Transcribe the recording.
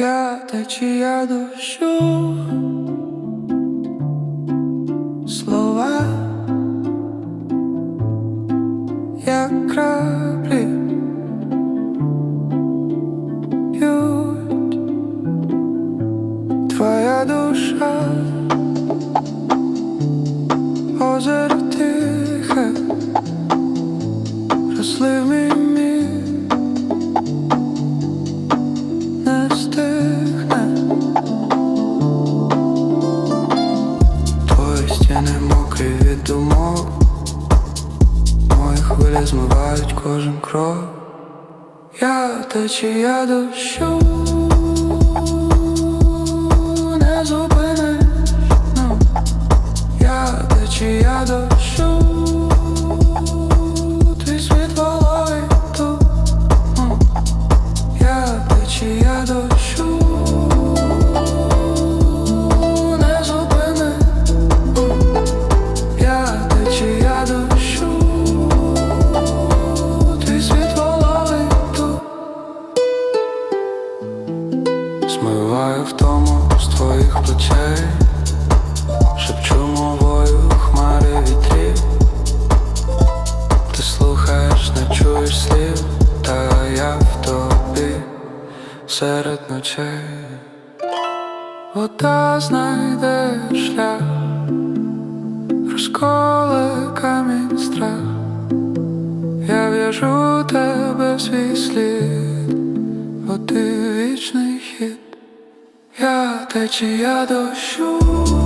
Я течія дощу, слова, як краплі б'ють твоя душа, озеро хвилі змивають кожен крок. Я течія дощу Змиваю втому з твоїх плечей Шепчу мовою хмари вітрів Ти слухаєш, не чуєш слів, та я в тобі серед ночей. Вода знайде шлях, розколе камінь страх. Я в'яжу тебе свій слід, бо ти вічний течія дощу.